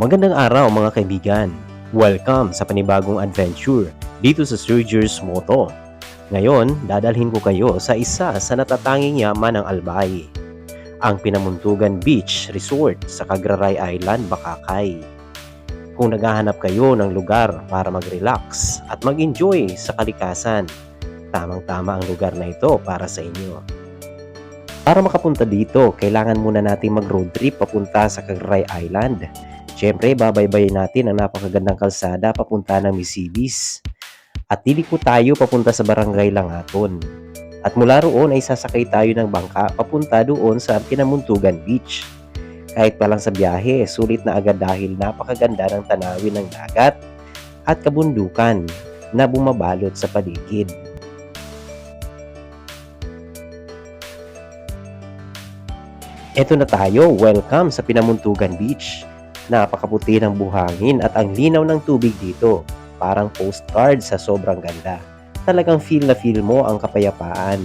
Magandang araw mga kaibigan. Welcome sa panibagong adventure dito sa Surgers Moto. Ngayon, dadalhin ko kayo sa isa sa natatanging yaman ng Albay, ang Pinamuntugan Beach Resort sa Cagraray Island, Bakakay. Kung naghahanap kayo ng lugar para mag-relax at mag-enjoy sa kalikasan, tamang-tama ang lugar na ito para sa inyo. Para makapunta dito, kailangan muna natin mag-road trip papunta sa Cagaray Island. Siyempre, babaybayin natin ang napakagandang kalsada papunta ng Misibis. At diliko tayo papunta sa Barangay Langaton. At mula roon ay sasakay tayo ng bangka papunta doon sa Pinamuntugan Beach. Kahit pa lang sa biyahe, sulit na agad dahil napakaganda ng tanawin ng dagat at kabundukan na bumabalot sa paligid. Eto na tayo, welcome sa Pinamuntugan Beach. Napakaputi ng buhangin at ang linaw ng tubig dito. Parang postcard sa sobrang ganda. Talagang feel na feel mo ang kapayapaan.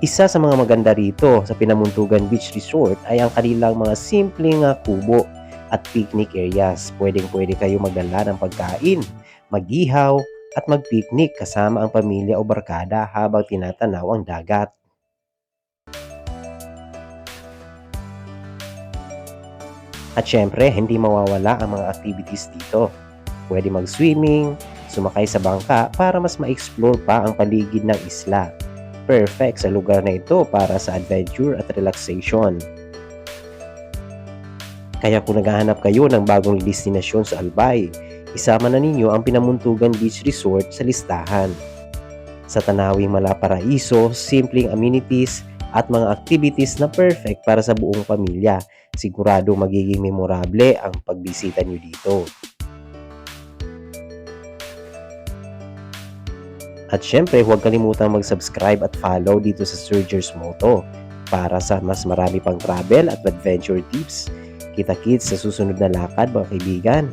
Isa sa mga maganda rito sa Pinamuntugan Beach Resort ay ang kanilang mga simpleng ah, kubo at picnic areas. Pwedeng pwede kayo magdala ng pagkain, magihaw, at magpiknik kasama ang pamilya o barkada habang tinatanaw ang dagat. At syempre, hindi mawawala ang mga activities dito. Pwede mag-swimming, sumakay sa bangka para mas ma-explore pa ang paligid ng isla. Perfect sa lugar na ito para sa adventure at relaxation. Kaya kung naghahanap kayo ng bagong destinasyon sa Albay, isama na ninyo ang Pinamuntugan Beach Resort sa listahan. Sa Tanawing Malaparaiso, simpleng amenities at mga activities na perfect para sa buong pamilya sigurado magiging memorable ang pagbisita nyo dito. At syempre, huwag kalimutang mag-subscribe at follow dito sa Surgers Moto para sa mas marami pang travel at adventure tips. Kita-kits sa susunod na lakad mga kaibigan.